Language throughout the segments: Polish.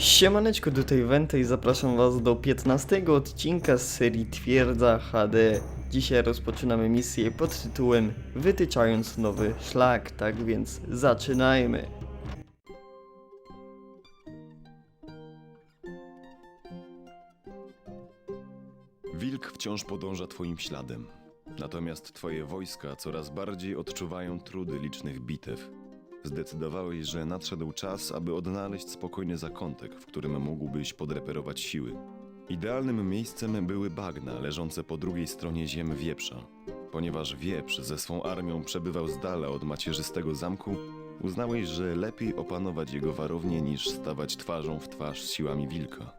Siemaneczko, tutaj Wente i zapraszam was do 15 odcinka z serii Twierdza HD. Dzisiaj rozpoczynamy misję pod tytułem Wytyczając nowy szlak, tak więc zaczynajmy. Wilk wciąż podąża twoim śladem. Natomiast twoje wojska coraz bardziej odczuwają trudy licznych bitew. Zdecydowałeś, że nadszedł czas, aby odnaleźć spokojny zakątek, w którym mógłbyś podreperować siły. Idealnym miejscem były bagna leżące po drugiej stronie ziem wieprza. Ponieważ wieprz ze swą armią przebywał z dala od macierzystego zamku, uznałeś, że lepiej opanować jego warownię niż stawać twarzą w twarz z siłami wilka.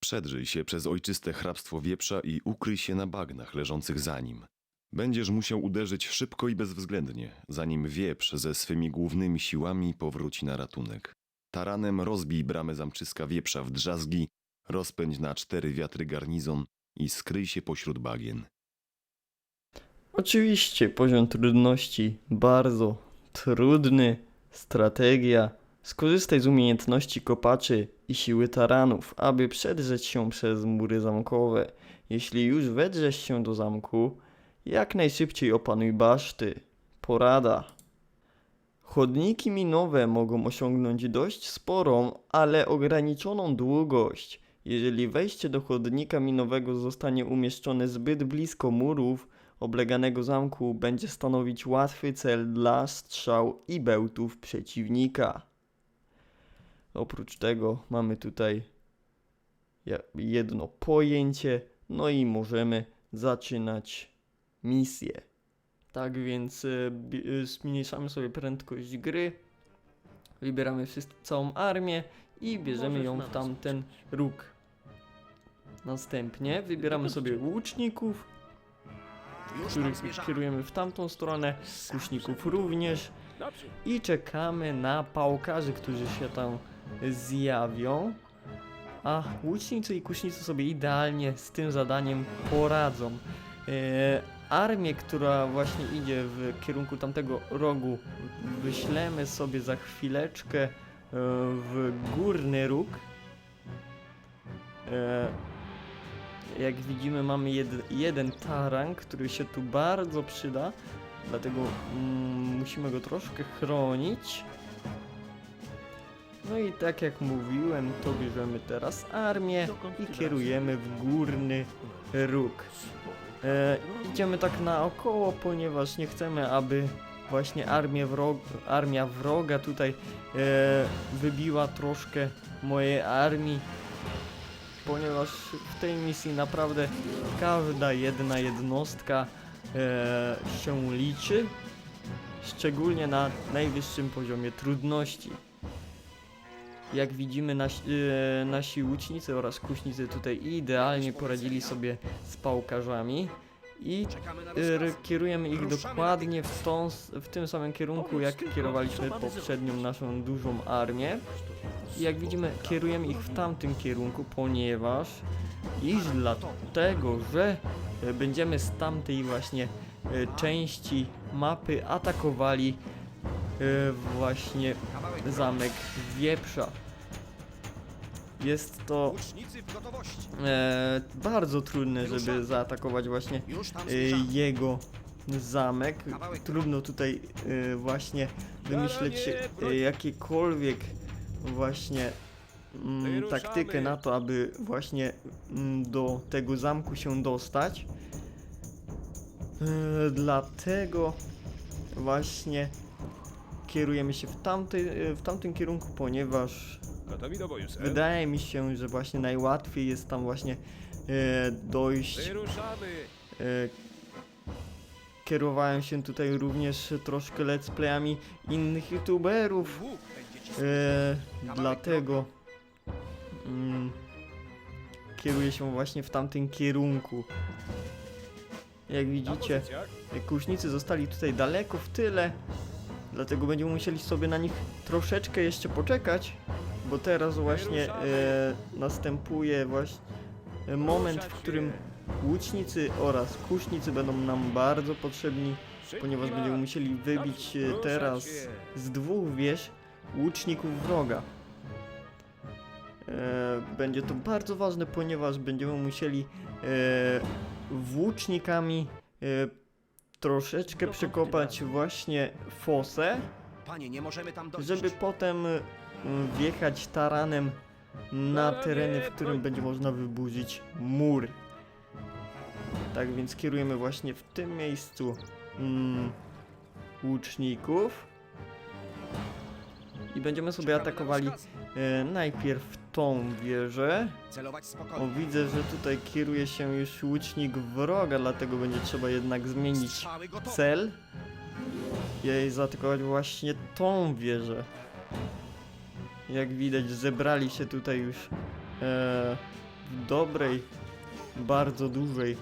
Przedrzyj się przez ojczyste hrabstwo wieprza i ukryj się na bagnach leżących za nim. Będziesz musiał uderzyć szybko i bezwzględnie, zanim wieprz ze swymi głównymi siłami powróci na ratunek. Taranem rozbij bramę zamczyska wieprza w drzazgi, rozpędź na cztery wiatry garnizon i skryj się pośród bagien. Oczywiście poziom trudności bardzo trudny, strategia. Skorzystaj z umiejętności kopaczy i siły taranów, aby przedrzeć się przez mury zamkowe. Jeśli już wedrzesz się do zamku, jak najszybciej opanuj baszty. Porada. Chodniki minowe mogą osiągnąć dość sporą, ale ograniczoną długość. Jeżeli wejście do chodnika minowego zostanie umieszczone zbyt blisko murów, obleganego zamku będzie stanowić łatwy cel dla strzał i bełtów przeciwnika. Oprócz tego mamy tutaj jedno pojęcie, no i możemy zaczynać misję. Tak więc y, y, zmniejszamy sobie prędkość gry, wybieramy wszystko, całą armię i bierzemy Możesz ją w tamten róg. Następnie wybieramy sobie łuczników, których kierujemy w tamtą stronę, kuszników również i czekamy na pałkarzy, którzy się tam zjawią. A łucznicy i kusznicy sobie idealnie z tym zadaniem poradzą. Armię, która właśnie idzie w kierunku tamtego rogu, wyślemy sobie za chwileczkę e, w górny róg. E, jak widzimy mamy jed, jeden taran, który się tu bardzo przyda, dlatego mm, musimy go troszkę chronić. No i tak jak mówiłem, to bierzemy teraz armię i kierujemy w górny róg. E, idziemy tak naokoło, ponieważ nie chcemy, aby właśnie armię wrog, armia wroga tutaj e, wybiła troszkę mojej armii, ponieważ w tej misji naprawdę każda jedna jednostka e, się liczy, szczególnie na najwyższym poziomie trudności. Jak widzimy, nasi, e, nasi łucznicy oraz kuśnicy tutaj idealnie poradzili sobie z pałkarzami i rozkaz. kierujemy ich dokładnie w, tą, w tym samym kierunku, jak kierowaliśmy poprzednią naszą dużą armię. I jak widzimy, kierujemy ich w tamtym kierunku, ponieważ iż dlatego, że e, będziemy z tamtej właśnie części mapy atakowali właśnie Kawałek zamek wieprza. Jest to e, bardzo trudne, żeby zaatakować właśnie e, jego zamek. Trudno tutaj e, właśnie wymyśleć e, jakiekolwiek właśnie mm, Wyruszamy. taktykę na to, aby właśnie mm, do tego zamku się dostać. E, dlatego właśnie kierujemy się w, tamtej, e, w tamtym kierunku, ponieważ Gotowi do boju, ser. wydaje mi się, że właśnie najłatwiej jest tam właśnie e, dojść Wyruszamy. E, Kierowałem się tutaj również troszkę let's playami innych youtuberów, Łuk będzie ci e, dlatego mm, kieruję się właśnie w tamtym kierunku. Jak Na widzicie, pozycjach. kuźnicy zostali tutaj daleko w tyle, dlatego będziemy musieli sobie na nich troszeczkę jeszcze poczekać, bo teraz właśnie e, następuje właśnie e, moment, w którym łucznicy oraz kusznicy będą nam bardzo potrzebni, ponieważ będziemy musieli wybić e, teraz z dwóch wież łuczników wroga. E, będzie to bardzo ważne, ponieważ będziemy musieli e, włócznikami e, troszeczkę przekopać właśnie fosę, Panie, nie możemy tam dojść. żeby potem y, wjechać taranem na tereny, w którym będzie można wyburzyć mur. Tak więc kierujemy właśnie w tym miejscu mm, łuczników i będziemy sobie atakowali e, najpierw tą wieżę. O, widzę, że tutaj kieruje się już łucznik wroga, dlatego będzie trzeba jednak zmienić cel i zaatakować właśnie tą wieżę. Jak widać, zebrali się tutaj już e, w dobrej, bardzo dużej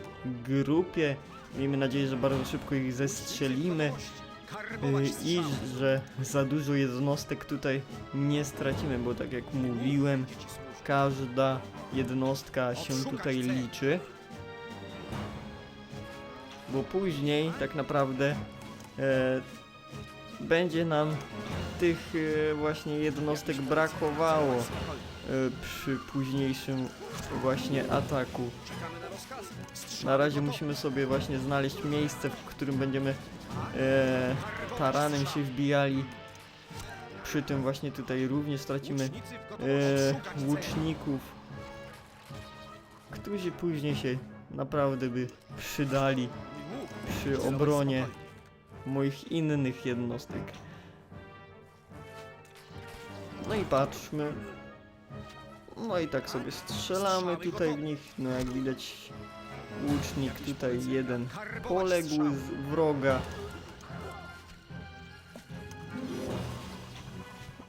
grupie. Miejmy nadzieję, że bardzo szybko ich zestrzelimy i strzały. że za dużo jednostek tutaj nie stracimy, bo tak jak mówiłem, każda jednostka się tutaj liczy. Bo później tak naprawdę e, będzie nam tych e, właśnie jednostek brakowało e, przy późniejszym właśnie ataku. Na razie musimy sobie właśnie znaleźć miejsce, w którym będziemy e, taranem się wbijali. Przy tym właśnie tutaj również tracimy e, łuczników, którzy później się naprawdę by przydali przy obronie moich innych jednostek. No i patrzmy. No i tak sobie strzelamy tutaj w nich. No jak widać łucznik tutaj jeden poległ z wroga.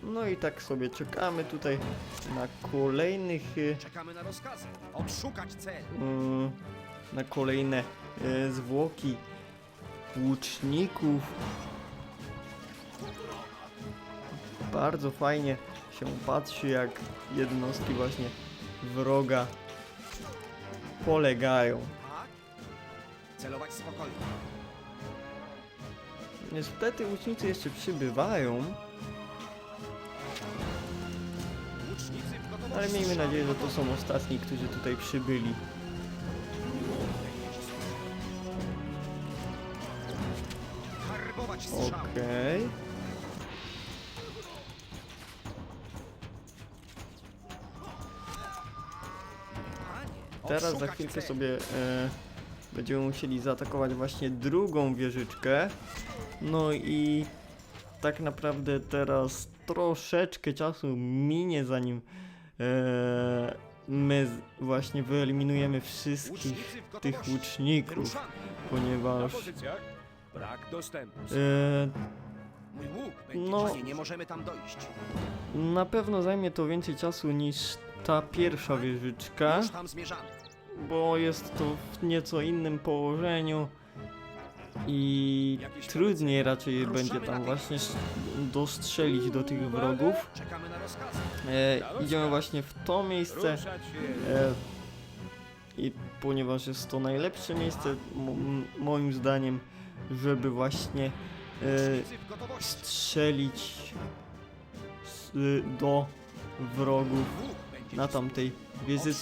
No i tak sobie czekamy tutaj na kolejnych y, Czekamy na rozkazy. Odszukać cel. Mm, na kolejne e, zwłoki łuczników. Bardzo fajnie się patrzy, jak jednostki właśnie wroga polegają. Celować spokojnie. Niestety łucznicy jeszcze przybywają, ale miejmy nadzieję, że to są ostatni, którzy tutaj przybyli. Okej. Panie, Teraz za chwilkę sobie e, będziemy musieli zaatakować właśnie drugą wieżyczkę. No i tak naprawdę teraz troszeczkę czasu minie zanim e, my właśnie wyeliminujemy wszystkich tych łuczników, ponieważ. Brak dostępu. e, Mój łuk będzie. No. Nie możemy tam dojść. na pewno zajmie to więcej czasu niż ta pierwsza wieżyczka. Już tam zmierzamy. bo jest to w nieco innym położeniu i trudniej raczej będzie tam właśnie dostrzelić do tych wrogów. Czekamy na rozkazy. E, idziemy właśnie w to miejsce e, i ponieważ jest to najlepsze miejsce mo- m- moim zdaniem, żeby właśnie e, Łucznicy w gotowości. strzelić s- do wrogów na tamtej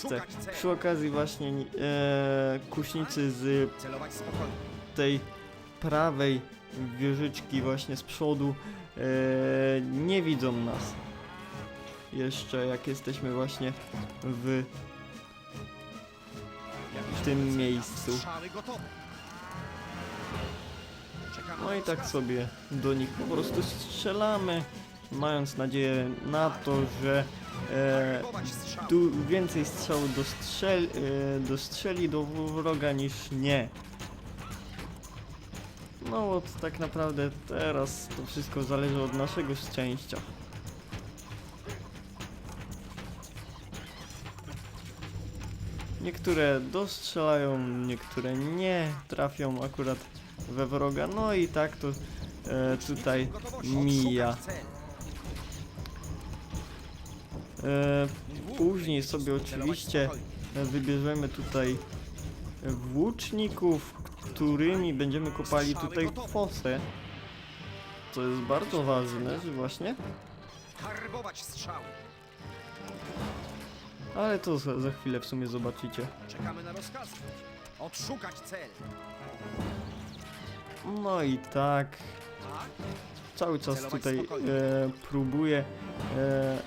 cel. Przy okazji właśnie e, kuśnicy z tej prawej wieżyczki właśnie z przodu e, nie widzą nas. Jeszcze jak jesteśmy właśnie w Jakiś tym miejscu. No i tak sobie do nich po prostu strzelamy, mając nadzieję na to, że e, tu więcej strzał dostrzel, e, dostrzeli do wroga niż nie. No bo tak naprawdę teraz to wszystko zależy od naszego szczęścia. Niektóre dostrzelają, niektóre nie trafią akurat we wroga, no i tak to e, tutaj mija. Później będzie sobie oczywiście wybierzemy tutaj włóczników, którymi będziemy kopali tutaj fosę. Co jest bardzo ważne, że właśnie Karbować strzały. Ale to za, za chwilę w sumie zobaczycie. Czekamy na rozkazy. Odszukać cel. No i tak, Tak? cały czas tutaj e, próbuję e,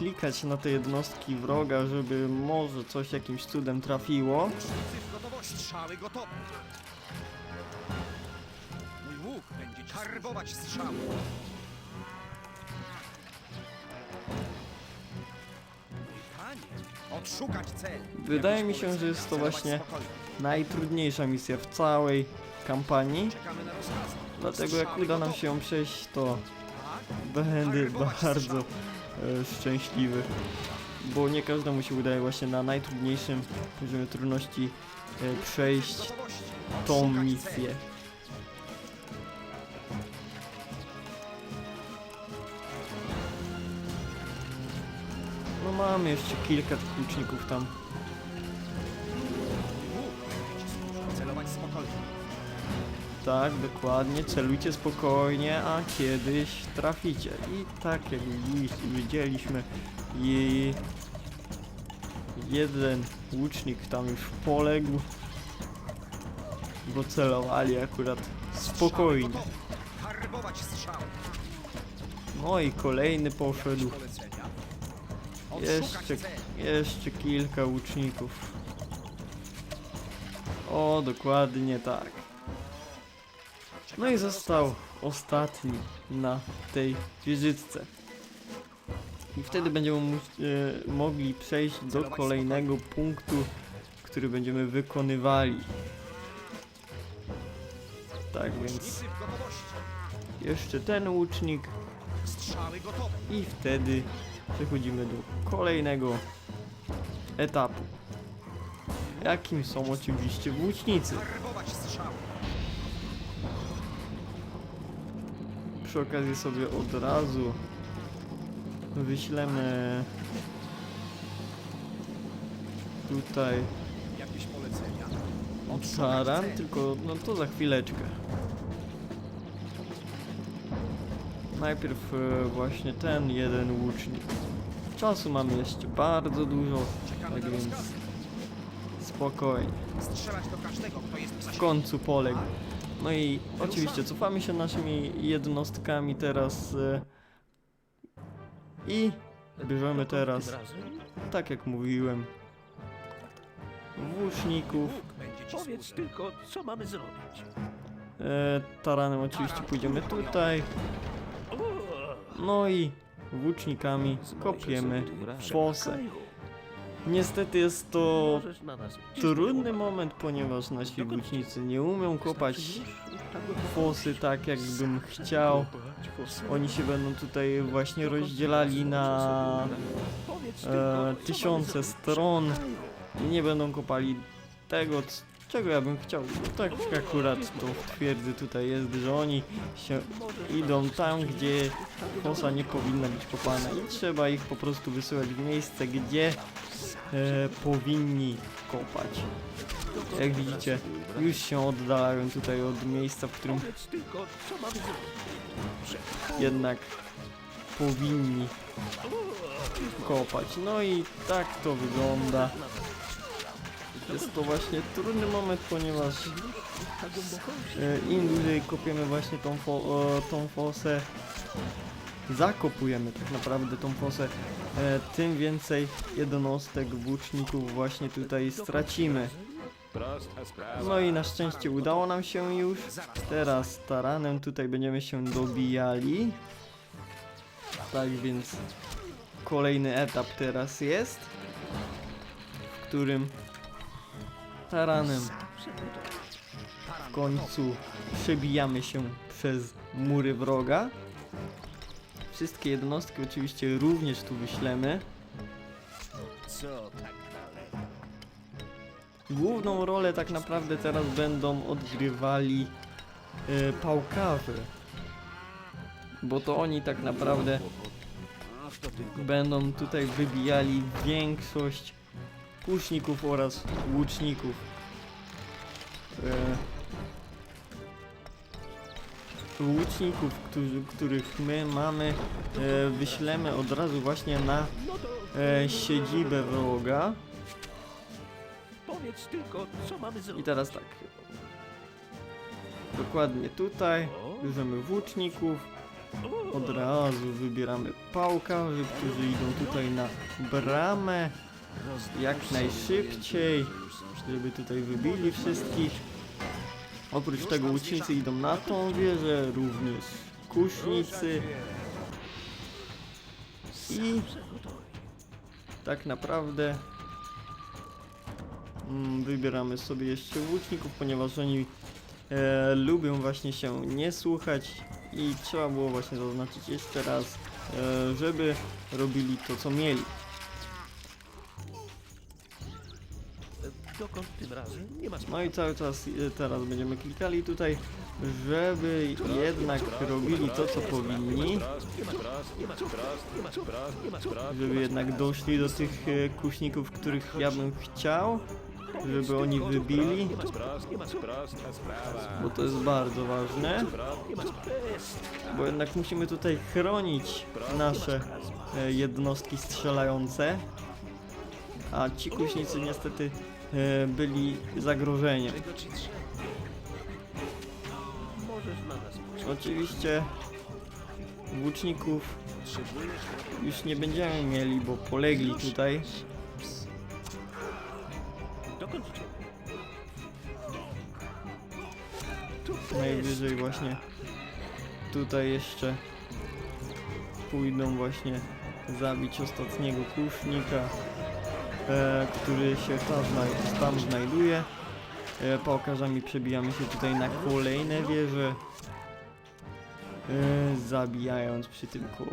klikać na te jednostki wroga, żeby może coś jakimś cudem trafiło. Łucznicy w gotowości. Strzały gotowe. Mój łuk będzie ci Karbować strzały. Mój panie. Odszukać cel. Wydaje mi się, że jest to Celować właśnie spokojnie. najtrudniejsza misja w całej kampanii. Czekamy na rozkazy. Dlatego jak Strzały uda nam gotowe. się ją przejść, to Tak? będę Karbować bardzo strzały. E, szczęśliwy. Bo nie każdemu się udaje właśnie na najtrudniejszym poziomie trudności e, przejść tą misję. No mamy jeszcze kilka tych łuczników tam. Tak, dokładnie. Celujcie spokojnie, a kiedyś traficie. I tak jak widzieliśmy i jeden łucznik tam już poległ, bo celowali akurat spokojnie. No i kolejny poszedł. Jeszcze, jeszcze kilka łuczników. O, dokładnie tak. No i został ostatni na tej wieżyczce. I wtedy będziemy e, mogli przejść do kolejnego punktu, który będziemy wykonywali. Tak więc jeszcze ten łucznik i wtedy przechodzimy do kolejnego etapu. Jakim są oczywiście włócznicy. Przy okazji sobie od razu wyślemy tutaj Jakieś polecenia. Tylko no to za chwileczkę. Najpierw e, właśnie ten jeden łucznik. Czasu mamy jeszcze bardzo dużo, Czekamy tak więc spokojnie. Strzelać do każdego, kto jest w końcu poległ. No i oczywiście cofamy się naszymi jednostkami teraz e, i bierzemy teraz, tak jak mówiłem, włóczników. Powiedz tylko, co mamy zrobić. E, taranem oczywiście pójdziemy tutaj. No i włócznikami kopiemy fosę. Niestety jest to trudny moment, ponieważ nasi włócznicy nie umią kopać fosy tak jakbym chciał. Oni się będą tutaj właśnie rozdzielali na e, tysiące stron. I nie będą kopali tego, czego ja bym chciał. Tak akurat to w twierdzy tutaj jest, że oni się idą tam, gdzie fosa nie powinna być kopana i trzeba ich po prostu wysyłać w miejsce, gdzie e, powinni kopać. Jak widzicie, już się oddalają tutaj od miejsca, w którym jednak powinni kopać. No i tak to wygląda. Jest to właśnie trudny moment, ponieważ e, im dłużej kopiemy właśnie tą, fo o, tą fosę, zakopujemy tak naprawdę tą fosę, e, tym więcej jednostek włóczników właśnie tutaj stracimy. No i na szczęście udało nam się już. Teraz taranem tutaj będziemy się dobijali. Tak więc kolejny etap teraz jest, w którym taranem w końcu przebijamy się przez mury wroga. Wszystkie jednostki oczywiście również tu wyślemy. Co tak dalej? Główną rolę tak naprawdę teraz będą odgrywali e, pałkarze. Bo to oni tak naprawdę będą tutaj wybijali większość kuszników oraz łuczników. E, łuczników, którzy, których my mamy, e, wyślemy od razu właśnie na e, siedzibę wroga. powiedz tylko, co mamy I zrobić. teraz tak. Dokładnie tutaj bierzemy włóczników, od razu wybieramy pałkarzy, którzy idą tutaj na bramę jak najszybciej, żeby tutaj wybili wszystkich. Oprócz tego łucznicy idą na tą wieżę, również kusznicy i tak naprawdę mm, wybieramy sobie jeszcze łuczników, ponieważ oni e, lubią właśnie się nie słuchać i trzeba było właśnie zaznaczyć jeszcze raz, e, żeby robili to co mieli. Dokąd tym razem? Nie ma sprawy. No i cały czas e, teraz będziemy klikali tutaj, żeby jednak robili to co powinni, żeby jednak doszli do tych e, kuśników, których ja bym chciał, żeby oni wybili, bo to jest bardzo ważne, bo jednak musimy tutaj chronić nasze e, jednostki strzelające, a ci kuśnicy niestety e, byli zagrożeniem. Oczywiście włóczników już nie będziemy mieli, bo polegli tutaj. Najwyżej właśnie tutaj jeszcze pójdą właśnie zabić ostatniego kusznika, e, który się tam, zna- tam znajduje. E, pałkarzami przebijamy się tutaj na kolejne wieże, e, zabijając przy tym ko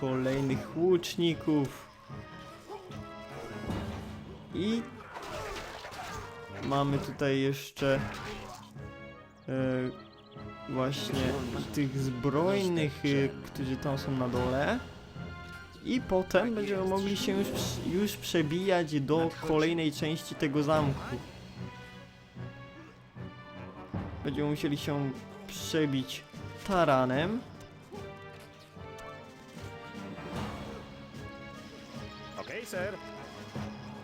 kolejnych łuczników. I mamy tutaj jeszcze e, właśnie tych zbrojnych, e, którzy tam są na dole. I potem będziemy mogli się już, już przebijać do kolejnej części tego zamku. Będziemy musieli się przebić taranem. Okej, ser.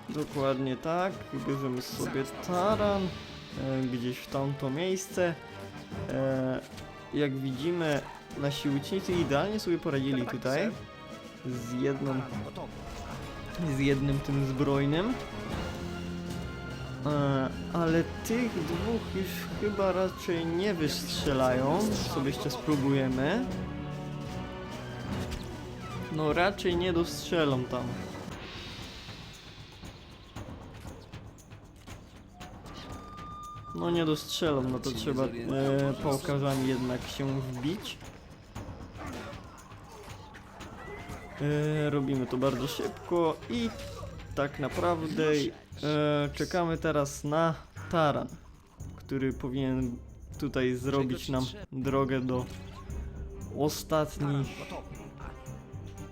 Dokładnie tak. Bierzemy sobie taran e, gdzieś w tamto miejsce. E, jak widzimy, nasi łucznicy idealnie sobie poradzili tutaj z jedną, z jednym tym zbrojnym. E, ale tych dwóch już chyba raczej nie wystrzelają. Sobie jeszcze spróbujemy. No raczej nie dostrzelą tam. No nie dostrzelą, no to trzeba e, pałkarzami jednak się wbić. E, robimy to bardzo szybko i tak naprawdę e, czekamy teraz na taran, który powinien tutaj zrobić nam drogę do ostatnich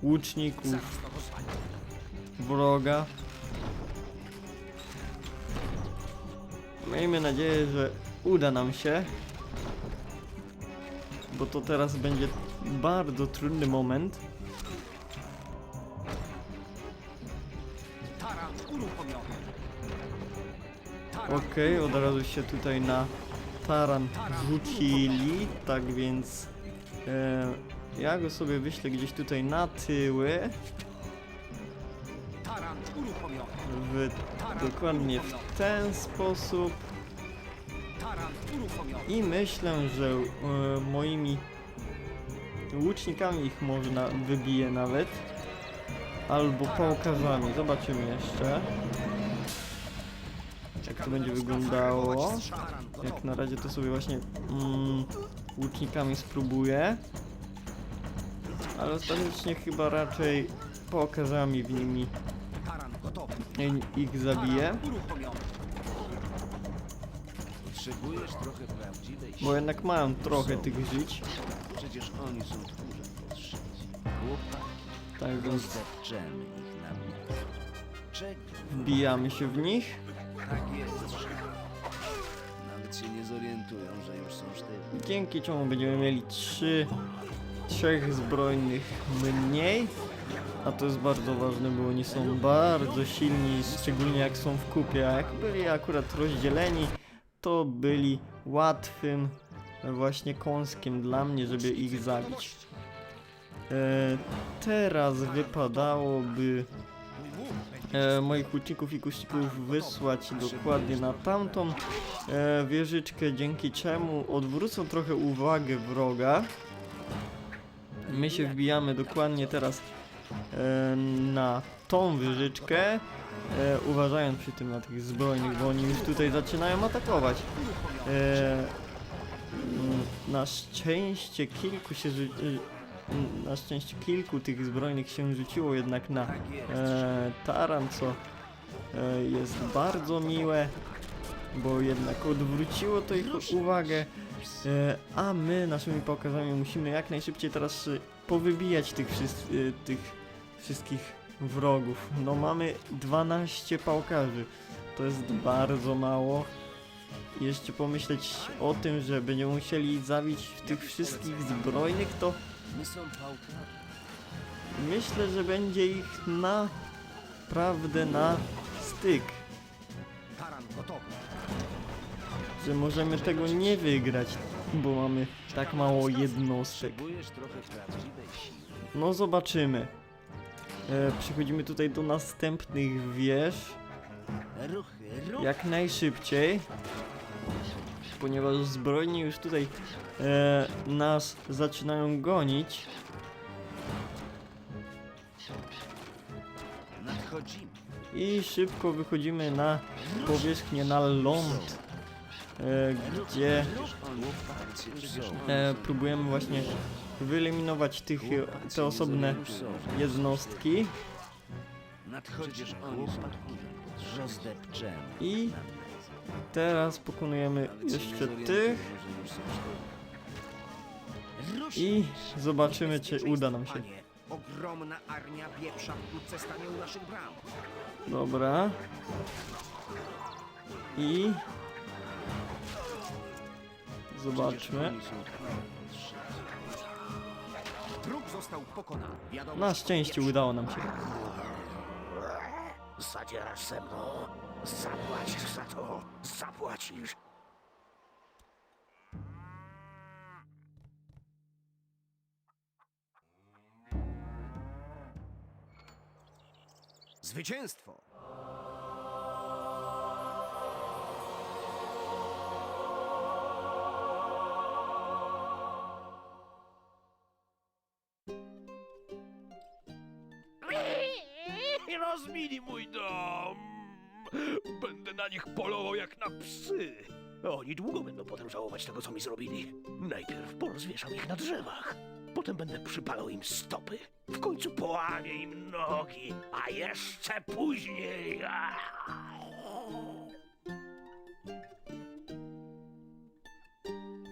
łuczników wroga. Miejmy nadzieję, że uda nam się. Bo to teraz będzie bardzo trudny moment. Okej, od razu się tutaj na taran rzucili, tak więc e, ja go sobie wyślę gdzieś tutaj na tyły, w, dokładnie w ten sposób. I myślę, że e, moimi łucznikami ich można wybije nawet. Albo pałkarzami. Zobaczymy jeszcze. Jak to będzie wyglądało. Jak na razie to sobie właśnie mm, łucznikami spróbuję. Ale ostatecznie chyba raczej pałkarzami w nimi ich zabiję. Bo jednak mają trochę tych żyć. Przecież oni są Tak więc wbijamy się w nich. Tak jest. nawet się nie zorientują, że już są sztywni. dzięki czemu będziemy mieli trzy, trzech zbrojnych mniej. A to jest bardzo ważne, bo oni są bardzo silni, szczególnie jak są w kupie. A jak byli akurat rozdzieleni, to byli łatwym właśnie kąskiem dla mnie, żeby ich zabić. E, teraz wypadałoby e, moich łuczników i kuszników wysłać dokładnie na tamtą e, wieżyczkę, dzięki czemu odwrócą trochę uwagę wroga. My się wbijamy dokładnie teraz e, na tą wieżyczkę, e, uważając przy tym na tych zbrojnych, bo oni już tutaj zaczynają atakować. E, na szczęście kilku się na szczęście kilku tych zbrojnych się rzuciło jednak na e, taran, co e, jest bardzo miłe, bo jednak odwróciło to ich uwagę, e, a my naszymi pokazami musimy jak najszybciej teraz e, powybijać tych, e, tych wszystkich wrogów. No mamy 12 pałkarzy, to jest bardzo mało. Jeszcze pomyśleć o tym, że będziemy musieli zabić tych wszystkich zbrojnych, to My są pałkami. Myślę, że będzie ich naprawdę na styk. Taran gotowy. Że możemy tego nie wygrać, bo mamy tak mało jednostek. Potrzebujesz trochę prawdziwej siły. No zobaczymy. E, przechodzimy tutaj do następnych wież. Ruchy, ruchy. Jak najszybciej. Ponieważ zbrojni już tutaj e, nas zaczynają gonić. I szybko wychodzimy na powierzchnię, na ląd, e, gdzie e, próbujemy właśnie wyeliminować tych, te osobne jednostki Nadchodzisz. Rozdepczemy. i teraz pokonujemy jeszcze tych i zobaczymy czy uda nam się. Ogromna armia wieprza wkrótce stanie u naszych bram. Dobra. I zobaczmy. Wróg został pokonany. Wiadomo, Na szczęście udało nam się. Zadzierasz ze mną. Zapłacisz za to. Zapłacisz. Zwycięstwo! I rozmili mój dom. Będę na nich polował jak na psy. Oni długo będą potem żałować tego, co mi zrobili. Najpierw porozwieszam ich na drzewach. Potem będę przypalał im stopy. W końcu połamię im nogi. A jeszcze później...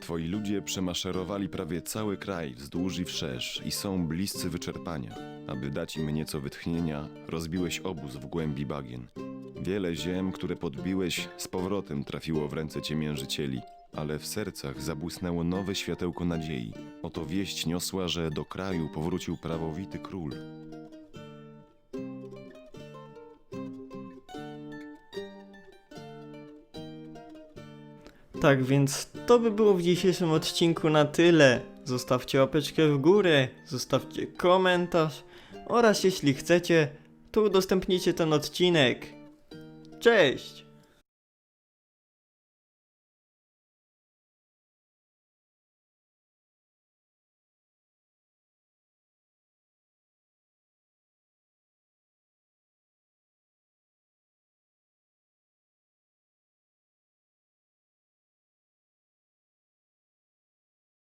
Twoi ludzie przemaszerowali prawie cały kraj wzdłuż i wszerz i są bliscy wyczerpania. Aby dać im nieco wytchnienia, rozbiłeś obóz w głębi bagien. Wiele ziem, które podbiłeś, z powrotem trafiło w ręce ciemiężycieli, ale w sercach zabłysnęło nowe światełko nadziei. Oto wieść niosła, że do kraju powrócił prawowity król. Tak więc to by było w dzisiejszym odcinku na tyle. Zostawcie łapeczkę w górę, zostawcie komentarz oraz jeśli chcecie, to udostępnijcie ten odcinek. Cześć!